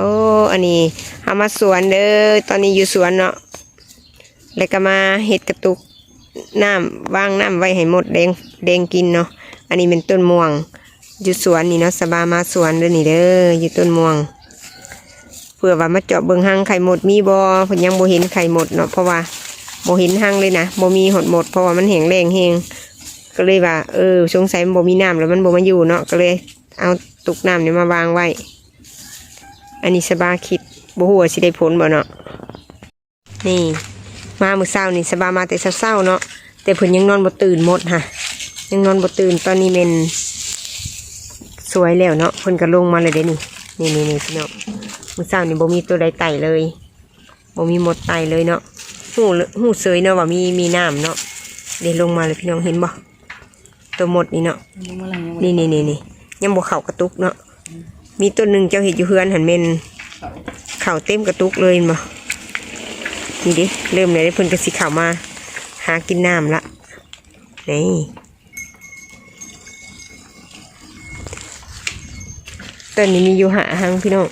โอ้ อันนี้เอามาสวนเด้อ ตอนนี้อยู่สวนเนาะ แล้วก็มาเห็ดกระตุกน้ำวางน้ำไว้ให้หมดแดงแดงกินเนาะ อันนี้เป็นต้นม่วง อยู่สวนนี่เนาะสบามาสวนเด้อนี่เด้อ อยู่ต้นม่วงเพื่อว่ามาเจาะเบิ่งหังไข่หมดมีบ่เพิ่นยังโบเห็นไข่หมดเนาะ เพราะว่าโบเห็นหังเลยนะโบมีหดหมด เพราะว่ามันแห้งแรงแฮงก็เลยว่า เออสงสัยมันบ่มีน้ำแล้วมันโบมาอยู่เนาะ ก็เลย เอาตุกน้ำเนี่ยมาวางไว้ อันนี้สบาคิดบ่ฮู้ว่าสิได้ผลบ่เนาะนี่ มามื้อเช้านี่สบามาแต่เช้าๆเนาะแต่เพิ่นยังนอนบ่ตื่นหมดค่ะยังนอนบ่ตื่นตอนนี้แม่นสวยแล้วเนาะเพิ่นก็ลงมาเลยเด้นี่นี่นี่นี่พี่น้องมื้อเช้านี่บ่มีตัวใดไต่เลยบ่มีหมดไต่เลยเนาะหูเลยหูเสยเนาะว่ามีมีน้ำเนาะเดี๋ยวลงมาเลยพี่น้องเห็นบ่ตัวหมดนี่เนาะยังเมื่อไหร่ยังนี่นี่นี่นี่ยังบ่เข่ากระตุกเนาะ มีตัวหนึ่งเจ้าเห็ดอยู่เฮือนหันเมนเข่าเต็มกระตุกเลยห็นบ่นี่ดิเริ่มเลยได้เพิ่นกระสิเข่ามา หากินน้ำละนี่ต้นนี้มีอยู่หาหังพี่น้อง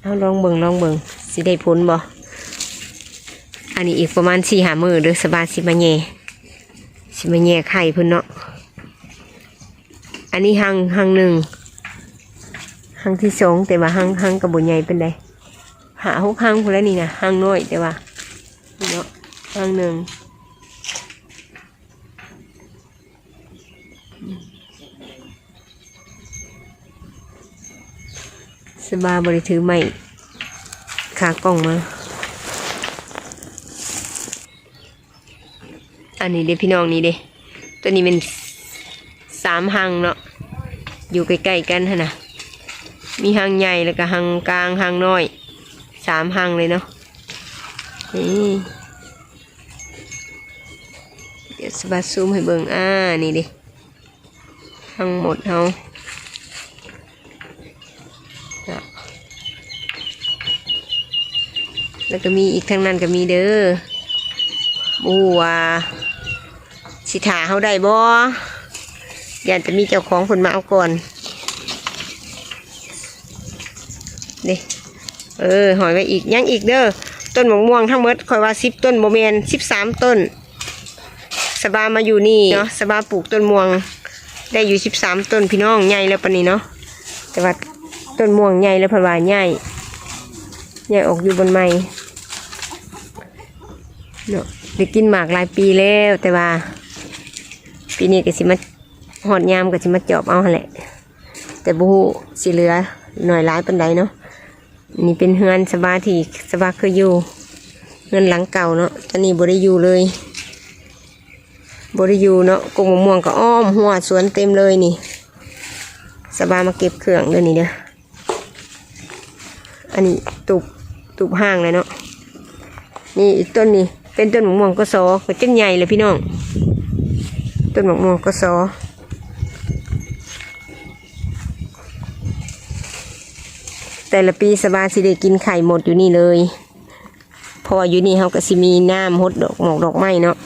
เอาลองเบิ่งลองเบิ่งสิได้ผลบ่อันนี้อีกประมาณสี่หามือเด้อสบายสิมาแย่สิมาแย่ไข่เพิ่นเนาะ อันนี้หังหังหนึ่งหังที่สองแต่ว่าหังหังกับบุญใหญ่เป็นไดหาหกหังพอแล้วนี่นะหังน้อยแต่ว่าเนาะหังหนึ่งสบายบริถือไม่ขากล้องมา อันนี้เด้พี่น้องนี่เด้ตัวนี้เป็นสามหังเนาะ อยู่ใกล้ๆกันฮะนะมีหังใหญ่แล้วก็หังกลางหังน้อยสามหังเลยเนาะนี่เดี๋ยวสบัดซูมให้เบิ่งอ่านี่ดิทั้งหมดเฮาแล้วก็มีอีกทางนั้นก็มีเด้อบัวสิถาเฮาได้บ่ อยากจะมีเจ้าของคนมาเอาก่อนนี่เออหอยไว้อีกยังอีกเด้อต้นมะม่วงทั้งหมดคอยว่าสิบต้นโบเมนสิบสามต้น สบามาอยู่นี่เนาะสบาปลูกต้นม่วง ได้อยู่สิบสามต้นพี่น้องใหญ่แล้วปะนี้เนาะแต่ว่าต้นม่วงใหญ่แล้วเพนวาใหญ่ใหญ่ออกอยู่บนไม้เนาะได้กินหมากหลายปีแล้วแต่ว่า ปีนี้ก็สิมา หอดยามก็จะมาจอบเอาแหละ แต่บูสิเหลือหน่อยร้ายปันใดเนาะนี่เป็นเฮือนสบาที่สบาเคยอยู่เฮือนหลังเก่าเนาะตอนนี้บริยูเลยบริยูเนาะกงมะม่วงก็อ้อมหัวสวนเต็มเลยนี่ สบามาเก็บเครื่องเด้อนี่เด้ออันนี้ตุบตุบห้างเลยเนาะนี่อีกต้นนี้เป็นต้นมะม่วงก็ซอก็จังใหญ่เลยพี่น้องต้นมะม่วงก็ซอ แต่ละปีสบายสิได้กินไข่หมดอยู่นี่เลยพราะว่าอยู่นี่เขาก็สิมีน้ำฮดดอกหมอกดอกไม้เนาะ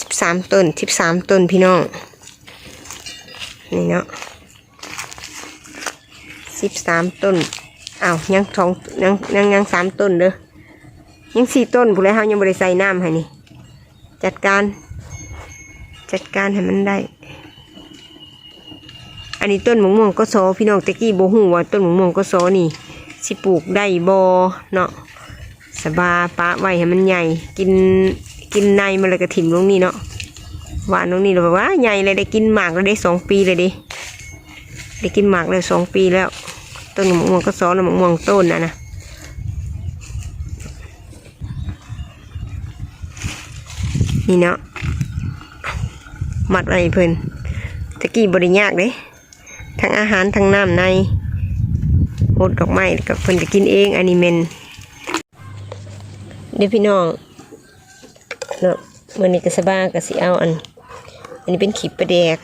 สิบสามต้นสิบสามต้นพี่น้อง นี่เนาะสิบสามต้นอ้าวยังสองยังยังยังสามต้นเด้อยังสี่ต้นผู้ใดเขายังบริใส่น้ำให้นี่ จัดการ จัดการให้มันได้ อันนี้ต้นมะม่วงก็ซอพี่น้องตะกี้โบหูว่าต้นมะม่วงก็ซอนี่สิปลูกได้บอเนาะสบาปะไว้ให้มันใหญ่ กินกินในมันเลยกระถิ่มลงนี่เนาะหวานลงนี่เราแบบว่าใหญ่เลยได้กินหมากแล้วได้สองปีเลยดิได้กินหมากเลยสองปีแล้ว ต้นมะม่วงก็ซอแล้วมะม่วงต้นนะนะนี่เนาะมัดไว้เพิ่นตะกี้บริยากเด้ ทั้งอาหารทั้งน้ำในหดดอกไม้กับเพิ่นก็กินเองอันนี้เมนเดี๋ยวพี่น้องเนาะมื่อนี้ก็สบายก็สิเอาอัน อันนี้เป็นขีดประแดก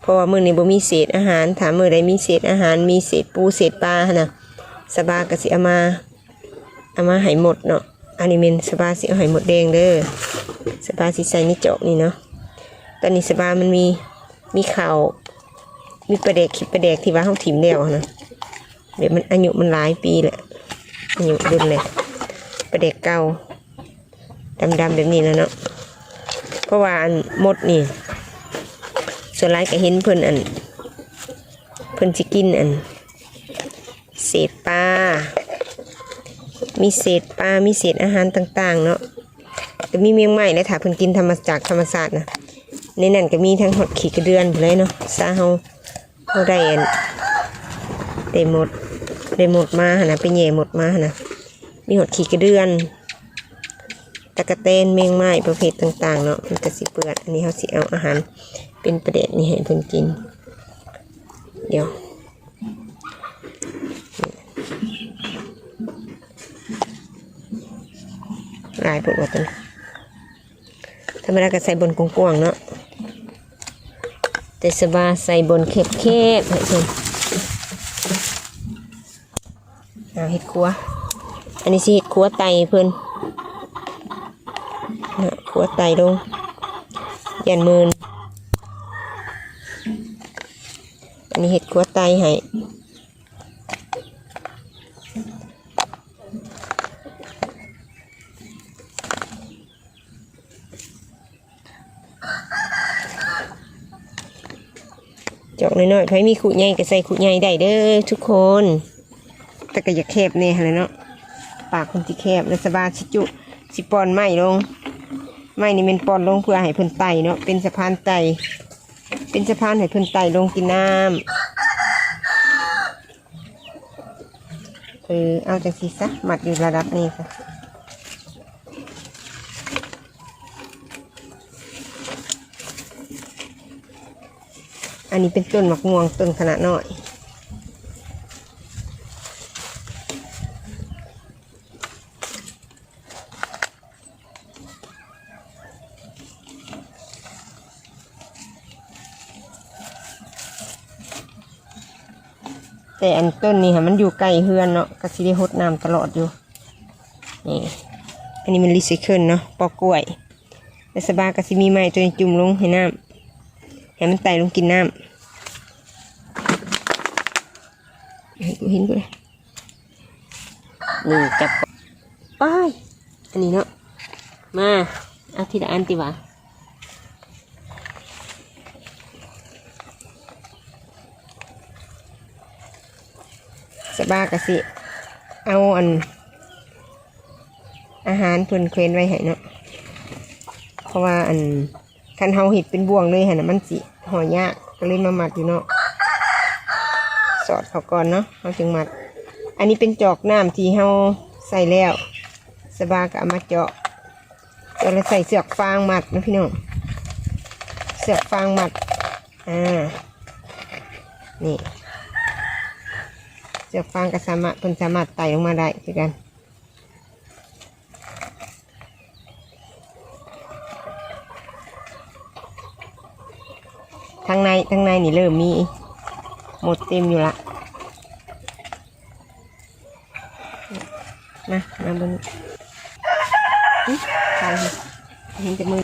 เพราะว่ามื้อนี้บ่มีเศษอาหารถามมือใดมีเศษอาหารมีเศษปูเศษปลาหั่นะสบายก็สิเอามาเอามาให้หมดเนาะอันนี้เมนสบาสิเอาให้หมดแดงเด้อสบาสิใส่ในจอกนี่เนาะตอนนี้สบามันมีมีข้าว มีประเด็กคิดประเด็กที่ว่าเขาถิ่มแล้วนะเดี๋ยวมันอายุมันหลายปีแหละอายุรุ่นเลยประเด็กเก่าดำๆแบบนี้แล้วเนาะเพราะว่าอันมดนี่ ส่วนหลายก็เห็นเพิ่นอัน เพิ่นสิกินอัน เศษปลา มีเศษปลา มีเศษอาหารต่างๆ เนาะก็มีเมียงใหม่และถ้าเพิ่นกินธรรมจากธรรมศาสตร์นะในนั้นก็มีทั้งหดขี้กระเดือนพู้นเลยเนาะซาเฮา เฮาได้อันได้หมดได้หมดมาหนะไปแย่หมดมาหนะมีหดขี้กระเดือนตะกะเตนเมงไม้ประเภทต่าง ๆ เนาะมันก็สิเปื้อนอันนี้เขาสิเอาอาหารเป็นประเด็ดนี่ให้เพิ่นกิน เดี๋ยวลายปวดว่าตัวนี้ธรรมดาก็ใส่บนกว้างๆเนาะ แต่สบาใส่บนเข็บเข็บเพิ่นเอาเห็ดขัว อันนี้สิเห็ดขัวไตเพิ่นนขัวไตลงยันมืนอันนี้เห็ดขัวไตให้ น้อยไผมีขุใหญ่ก็ใส่ขุใหญ่ได้เด้อทุกคน แต่ก็อย่าแคบเนี่ยเลยเนาะปากคนที่แคบแล้วสบายสิจุสิปอนไม้ลงไม้นี่เป็นปอนลงเพื่อให้เพิ่นไตเนาะเป็นสะพานไตเป็นสะพานให้เพิ่นไตลงกินน้ำเออเอาจังสีซะมัดอยู่ระดับนี้ค่ะ อันนี้เป็นต้นมะม่วงต้นขนาดน้อยแต่อันต้นนี้ค่ะมันอยู่ใกล้เฮือนเนาะก็สิได้หดน้ำตลอดอยู่นี่อันนี้มันรีไซเคิลเนาะปอกกล้วยแต่สบายก็สิมีไม้ตัวนี้จุ่มลงให้น้ำ ให้มันไต่ลงกินน้ำให้กูเห็นกูเลยนี่จับก่อนไป้ายอันนี้เนาะมาเอาทีละอันติวะสบายกะสิ เอาอัน อาหารเพิ่นเควนไว้ให้เนาะเพราะว่าอัน คันเฮาเห็ดเป็นบ่วงเลยฮะนะมันสิห่อยากก็เลยมามัดอยู่เนาะสอดเขาก่อนเนาะเฮาจึงมัด อันนี้เป็นจอกน้ำที่เฮาใส่แล้ว สบายก็เอามาเจาะเราใส่เสือกฟางมัดนะพี่น้องเสือกฟางมัดอ่านี่เสือกฟางก็สามารถเพิ่นสามารถไต่ลงมาได้คือกันางในทางในนี่เริ่มมี หมดเต็มอยู่ละมามาบนอุ๊ยใส่เห็นแต่มือ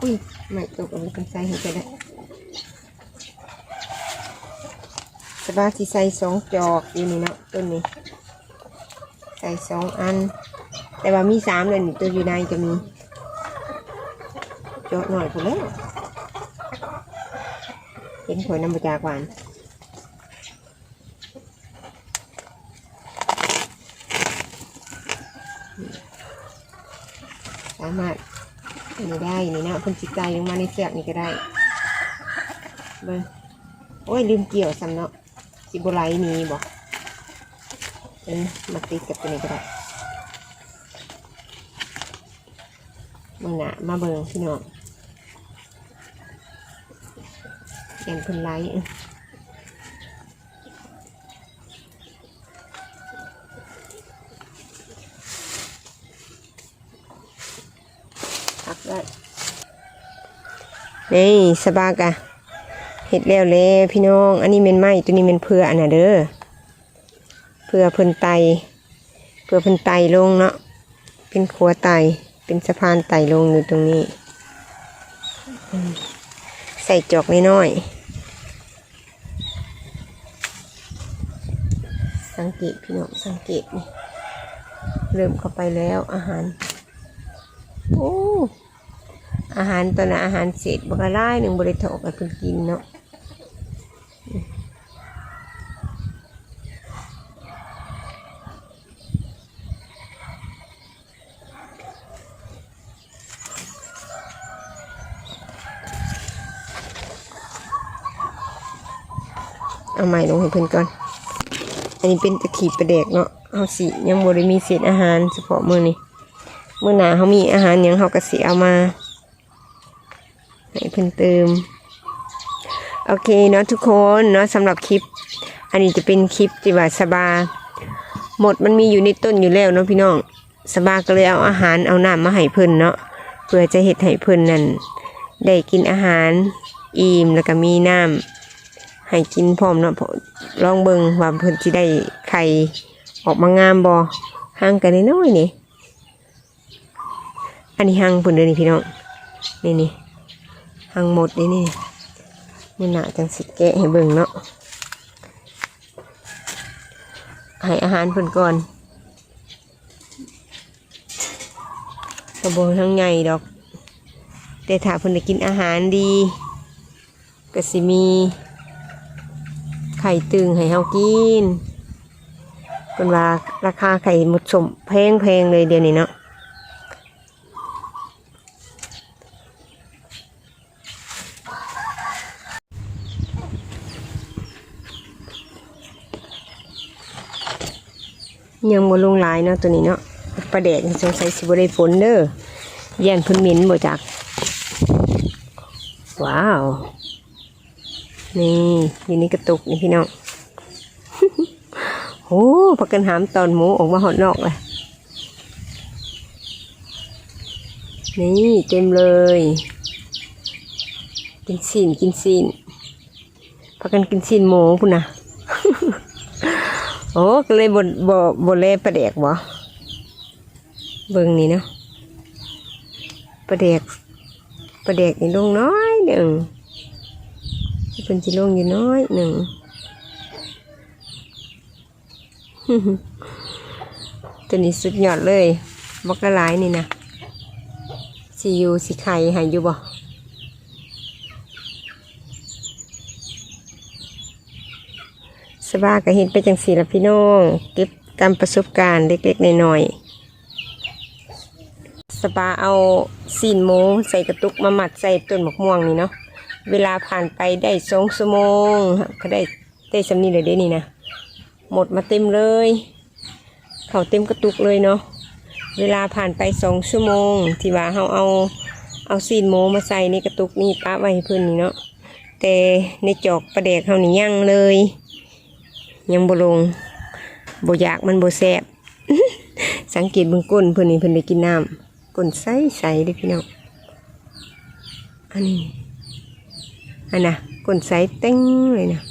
อุ้ยไม่ตกเอาไปใส่ให้ก็ได้สบายที่ใส่สองจอกอยู่นี่เนาะต้นนี้ ใส่สองอัน แต่ว่ามีสามเลยนี่ตัวอยู่ในจะมี โจทย์หน่อยกูแล้วเห็นผลน้ำประจากหวานสามารถอันนี้ได้นี่นะคนจิตใจลงมาในเสือกนี่ก็ได้เบิ้งโอ้ยลืมเกี่ยวซ้ำเนาะสิบไลนี้บอกเออมาติดกับตัวนี้ก็ได้มึงน่ะมาเบิ่งพี่น้อง เอ็นเพิ่นไลท์พักได้นี่สบากะเห็ดแล้วเลยพี่น้อง อันนี้เป็นไม้ตัวนี้เป็นเพื่ออันน่ะเด้อเพื่อเพิ่นไตเพื่อเพิ่นไตลงเนาะเป็นขัวไตเป็นสะพานไต่ลงอยู่ตรงนี้ ใส่จอกน้อยๆ สังเกตพี่น้องสังเกตนี่เริ่มเข้าไปแล้วอาหารโอ้อาหารตอนนั้อาหารเสร็จบกละลายหนึ่งบริโภคกันเพิ่นกินเนาะเอาใหม่ลงให้เพิ่นก่อน นนี้เป็นตะขีบประเดกเนาะเอาสิยังบริมีเศษอาหารเฉพาะมื้อนี้เมื่อหนาเขามีอาหารหยังเขาก็สิเอามาให้เพิ่นเติมโอเคเนาะทุกคนเนาะสำหรับคลิป อันนี้จะเป็นคลิปที่ว่าสบาหมดมันมีอยู่ในต้นอยู่แล้วเนาะพี่น้องสบาก็เลยเอาอาหารเอาน้ำมาให้เพิ่นเนาะเพื่อจะเห็ดให้เพิ่นนั่นได้กินอาหารอิ่มแล้วก็มีน้ำ ให้กินพร้อมเนาะพราะลองเบิ่งว่าเพิ่นสิได้ไข่ออกมางามบ่ห่างกันน้อยๆนี่อันนี้หังปุ่นเดินนี่พี่น้องนี่นี่หังหมดนี่นี่มันหนาจังสิแกะให้เบิ่งเนาะให้อาหารเพิ่นก่อนกระโบทั้งใหญ่ดอก แต่ถ้าเพิ่นได้กินอาหารดีก็สิมี ข่ตึงให้เฮากินเป็นว่าราคาไข่หมดสมแพงแพงเลยเดี๋ยวนี้เนาะยังบ่ลงลายเนาะตัวนี้เนาะปลาแดกสงสัยสิบ่ได้ฝนเด้อย่านพิ่นม็นบ่จัก ว้าว นี่อยู่ในกระตุกนี่พี่น้องโอ้พักกันหามตอนหมูออกมาหอดนอกเลยนี่เต็มเลย กินซีนกินซีนพักกันกินซีนหมูพุ่นนะโอ้ก็เลยบนบบบเล่ประเดกบ่เบิ่งนี่เนาะประเดกประเดกนี่ลงน้อยหนึ่ง เป็นจิลงอยู่น้อยหนึ่งตัวนี้สุดยอดเลยบอกละลายนี่นะสิอยู่สิไข่หายอยู่บ่สบายก็เห็นไปจังสีละพี่น้องเก็บตามประสบการณ์เล็กๆน้อยๆสบาเอาซีนหมูใส่กระตุกมาหมัดใส่ต้นหมะม่วงนี่เนาะ เวลาผ่านไปได้สองชั่วโมงก็ได้ได้สำนีเลยเด้นี่นะหมดมาเต็มเลย เขาเต็มกระตุกเลยเนาะเวลาผ่านไปสองชั่วโมง ที่ว่าเขาเอาเอาซีนหมูมาใส่ในกระตุกนี่ป้าไว้ให้เพื่อนนี่เนาะแต่ในจอกประเดกเขานี่ยังเลย ยังบ่ลงบ่อยากมันบ่แซ่บสังเกตเบื้องก้นเพื่อนนี่เพื่อนได้กินน้ำก้นใสใสเลยพี่น้องอันนี้ อันน่ะก้นใสเต้งเลยนะ